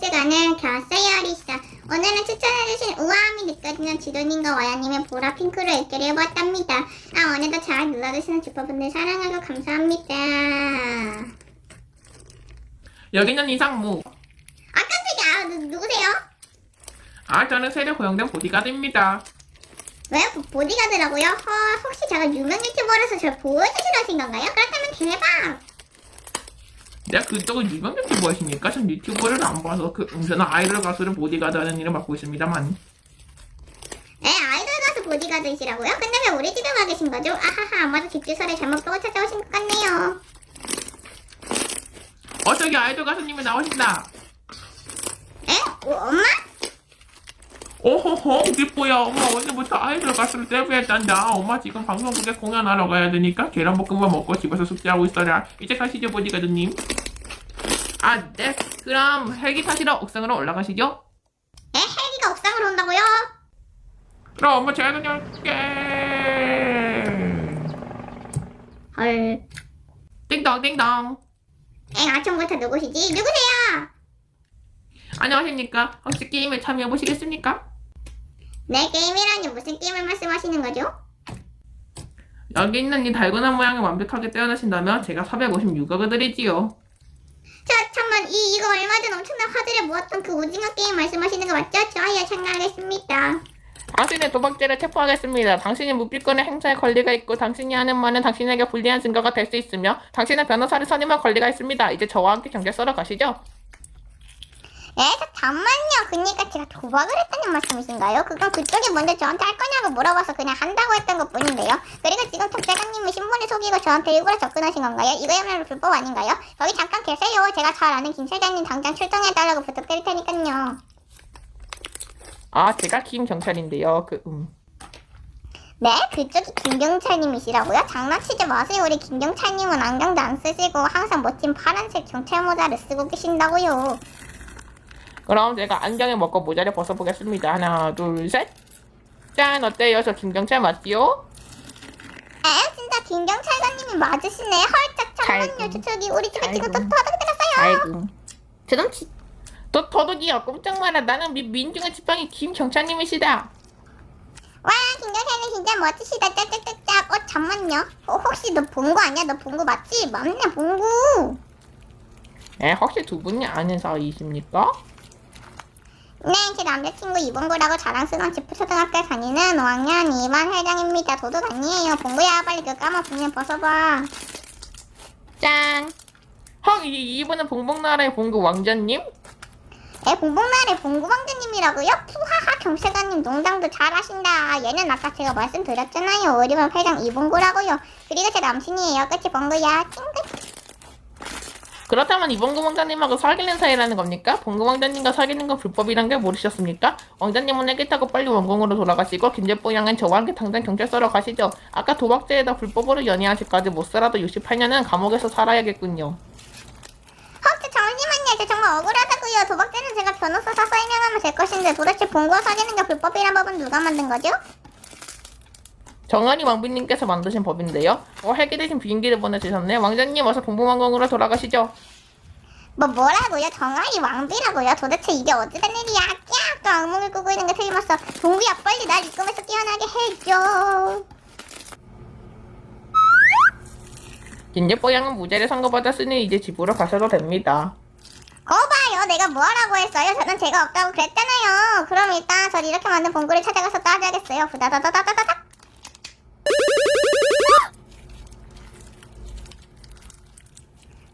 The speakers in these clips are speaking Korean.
켰어요, 리사. 오늘은 추천해주신 우아함이 느껴지는 지도님과 와야님의 보라 핑크로 읽기를 해보았답니다. 아, 오늘도 잘 눌러주시는 주퍼분들 사랑하고 감사합니다. 여기는 이상무. 아, 깜짝이야. 누, 누구세요? 아, 저는 새로 고용된 보디가드입니다. 왜? 보- 보디가드라고요? 어, 혹시 제가 유명 유튜버라서 저를 보여주시러 오신 건가요? 그렇다면 대박! 내가 그쪽은 유명 유튜버이십니까? 전 유튜버를 안 봐서 그 저는 아이돌 가수를 보디가드 하는 일을 맡고 있습니다만. 네, 아이돌 가수 보디가드이시라고요? 근데 왜 우리 집에 와 계신 거죠? 아하하, 아마도 집 주소를 잘못 보고 찾아오신 것 같네요. 어, 저기 아이돌 가수님이 나오신다. 에? 어, 엄마? 오호호, 뭐야. 엄마 오늘부터 아이돌 가수를 데뷔했단다. 엄마 지금 방송국에 공연하러 가야 되니까 계란볶음밥 먹고 집에서 숙제하고 있어라. 이제 가시죠, 보디가드님. 아, 네. 그럼 헬기 타시러 옥상으로 올라가시죠. 에? 헬기가 옥상으로 온다고요? 그럼 엄마 제가 다녀올게. 헐. 띵동, 띵동. 엥, 아침부터 누구시지? 누구세요? 안녕하십니까? 혹시 게임에 참여해 보시겠습니까? 네, 게임이라니 무슨 게임을 말씀하시는 거죠? 여기 있는 이 달고나 모양을 완벽하게 떼어내신다면 제가 456억을 드리지요. 자, 잠만, 이, 이거 얼마 전 엄청난 화제를 모았던 그 오징어 게임 말씀하시는 거 맞죠? 좋아요, 참가하겠습니다. 당신의 도박죄를 체포하겠습니다. 당신이 무비권의 행사에 권리가 있고 당신이 하는 말은 당신에게 불리한 증거가 될 수 있으며 당신은 변호사를 선임할 권리가 있습니다. 이제 저와 함께 경찰서로 가시죠. 에, 자, 잠만요. 그니까 제가 도박을 했다는 말씀이신가요? 그건 그쪽이 먼저 저한테 할 거냐고 물어봐서 그냥 한다고 했던 것 뿐인데요. 그리고 지금 탁재관 신분을 속이고 저한테 일부러 접근하신 건가요? 이거야말로 불법 아닌가요? 거기 잠깐 계세요. 제가 잘 아는 김 실장님 당장 출동해달라고 부탁드릴 테니까요. 아, 제가 김 경찰인데요. 그 음. 네, 그쪽이 김경찰님이시라고요? 장난치지 마세요. 우리 김경찰님은 안경도 안 쓰시고 항상 멋진 파란색 경찰 모자를 쓰고 계신다고요. 그럼 제가 안경을 먹고 모자를 벗어보겠습니다. 하나, 둘, 셋. 짠, 어때요? 저 김경찰 맞지요? 에? 김경찰관님이 맞으시네. 헐짝. 아이고. 저 저기 우리 집에 지금 또. 도둑 들었어요. 아이고. 저놈 치... 도, 도둑이야. 꼼짝 마라. 나는 미, 민중의 지팡이 김 경찰님이시다. 와 김경찰님 진짜 멋지시다. 짝짝짝짝. 어 잠만요. 어, 혹시 너 봉구 아니야? 너 봉구 맞지? 맞네 봉구. 에, 혹시 두 분이 아는 사이이십니까? 네, 제 남자친구 이봉구라고 자랑스러운 지프 초등학교에 다니는 5학년 2반 회장입니다. 도둑 아니에요. 봉구야 빨리 그 까만 분면 벗어봐. 짠. 헉, 이, 이분은 봉봉나라의 봉구 왕자님? 에 봉봉날의 봉구방자님이라고요? 푸하하 경찰관님 농담도 잘하신다. 얘는 아까 제가 말씀드렸잖아요. 어리면 회장 이봉구라고요. 그리고 제 남친이에요. 끝이 봉구야. 찡긋. 그렇다면 이봉구 왕자님하고 사귀는 사이라는 겁니까? 봉구 왕자님과 사귀는 건 불법이란 게 모르셨습니까? 왕자님은 애기 타고 빨리 원궁으로 돌아가시고 김재뽀 양은 저와 함께 당장 경찰서로 가시죠. 아까 도박죄에다 불법으로 연애하시까지 못 살아도 68년은 감옥에서 살아야겠군요. 헉, 잠시만요. 저 정말 억울하다고요. 도박죄는 제가 변호사 사서 해명하면 될 것인데 도대체 봉구와 사귀는 게 불법이란 법은 누가 만든 거죠? 정한이 왕비님께서 만드신 법인데요. 어, 헬기 대신 비행기를 보내주셨네요. 왕자님 어서 봉봉왕궁으로 돌아가시죠. 뭐 뭐라고요? 정아리 왕비라고요? 도대체 이게 어찌된 일이야? 깍! 또 악몽을 꾸고 있는 게 틀림없어. 봉구야 빨리 날 이 꿈에서 깨어나게 해줘. 김재뽀 양은 무죄를 선고받았으니 이제 집으로 가셔도 됩니다. 거봐요. 내가 뭐라고 했어요? 저는 죄가 없다고 그랬잖아요. 그럼 일단 저 이렇게 만든 봉구를 찾아가서 따져야겠어요. 후다다다다다다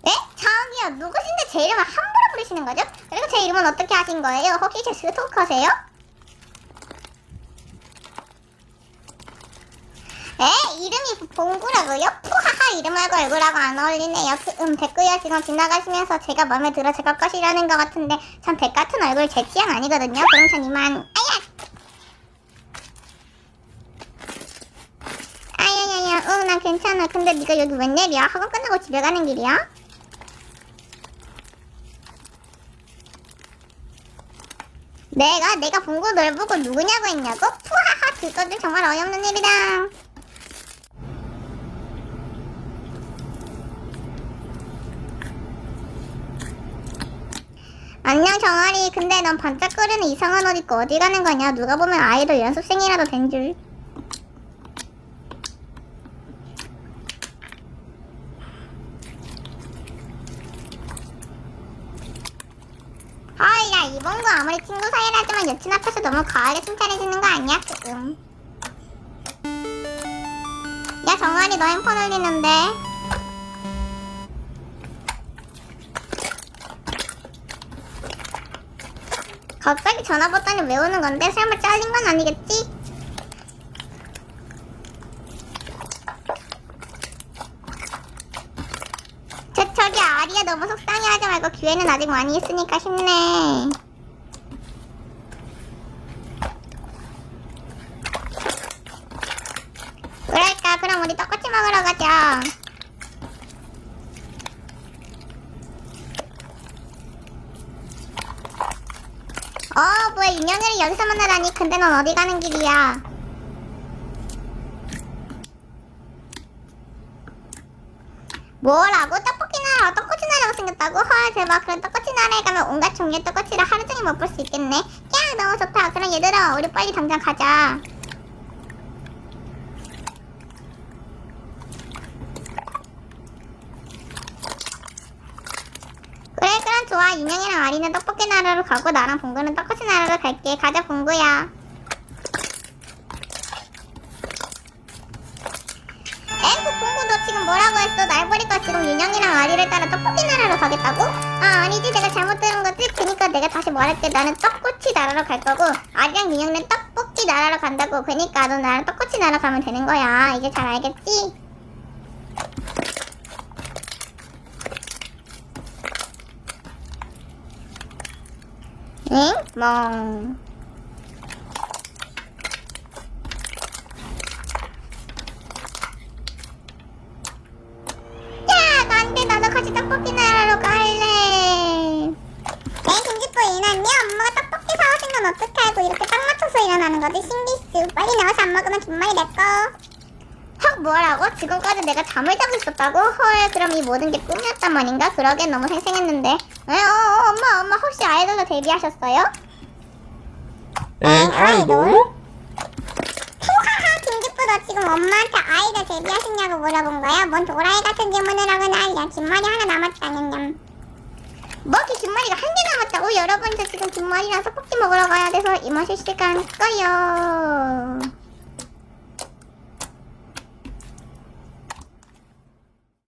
네? 저기요. 누구신데 제 이름을 함부로 부르시는 거죠? 그리고 제 이름은 어떻게 하신 거예요? 혹시 제 스토커세요? 에? 이름이 봉구라고요? 푸하하 이름하고 얼굴하고 안 어울리네요. 그, 음 됐고요. 지금 지나가시면서 제가 마음에 들어 제가 것이라는 것 같은데 전백 같은 얼굴 제 취향 아니거든요. 그럼 전 이만 아야 아야야야 응 난 괜찮아. 근데 네가 여기 웬일이야? 학원 끝나고 집에 가는 길이야? 내가 내가 봉구 널 보고 누구냐고 했냐고? 푸하하 그것도 정말 어이없는 일이다. 안녕 정아리 근데 넌 반짝거리는 이상한 옷 입고 어디 가는 거냐 누가 보면 아이돌 연습생이라도 된 줄. 헐, 야, 이번거 아무리 친구 사이라지만 여친 앞에서 너무 과하게 칭찬해주는 거 아니야, 지금? 야, 정아리 너 핸폰 울리는데? 갑자기 전화 받더니 왜 오는 건데? 설마 잘린 건 아니겠지? 저, 저기 아리야 너무 말고 기회는 아직 많이 있으니까 힘내. 그럴까? 그럼 우리 떡꼬치 먹으러 가자. 어, 뭐야, 윤영이를 여기서 만나다니. 근데 넌 어디 가는 길이야? 뭐라고? 떡볶이 나라, 떡꼬치 나라가 생겼다고? 헐, 대박. 그럼 떡꼬치 나라에 가면 온갖 종류의 떡꼬치를 하루 종일 맛볼 수 있겠네. 야, 너무 좋다. 그럼 얘들아, 우리 빨리 당장 가자. 그래, 그럼 좋아. 인형이랑 아리는 떡볶이 나라로 가고 나랑 봉구는 떡꼬치 나라로 갈게. 가자, 봉구야. 내가 다시 말할게. 나는 떡꼬치 나라로 갈 거고 아리랑 인형은 떡볶이 나라로 간다고. 그니까 너 나랑 떡꼬치 나라 가면 되는 거야. 이제 잘 알겠지? 응? 멍. 야, 안돼. 나도 같이 떡볶이 나라로 갈래. 에, 김지뽀 일어났니? 엄마가 떡볶이 사오신 건 어떻게 알고 이렇게 딱 맞춰서 일어나는 거지? 신기스. 빨리 나와서 안 먹으면 김말이 내 거. 헉, 뭐라고? 지금까지 내가 잠을 자고 있었다고? 헐, 그럼 이 모든 게 꿈이었단 말인가? 그러기엔 너무 생생했는데. 에, 어, 어, 엄마, 엄마, 혹시 아이돌로 데뷔하셨어요? 엥, 아이돌? 후하하 김기쁘 너 지금 엄마한테 아이들 데뷔하셨냐고 물어본 거야? 뭔 도라이 같은 질문을 하고 난리야 김말이 하나 남았다 냠냠 뭐? 그 김말이가 한 개 남았다고? 여러분 저 지금 김말이랑 떡볶이 먹으러 가야 돼서 이만 실시간 꺼요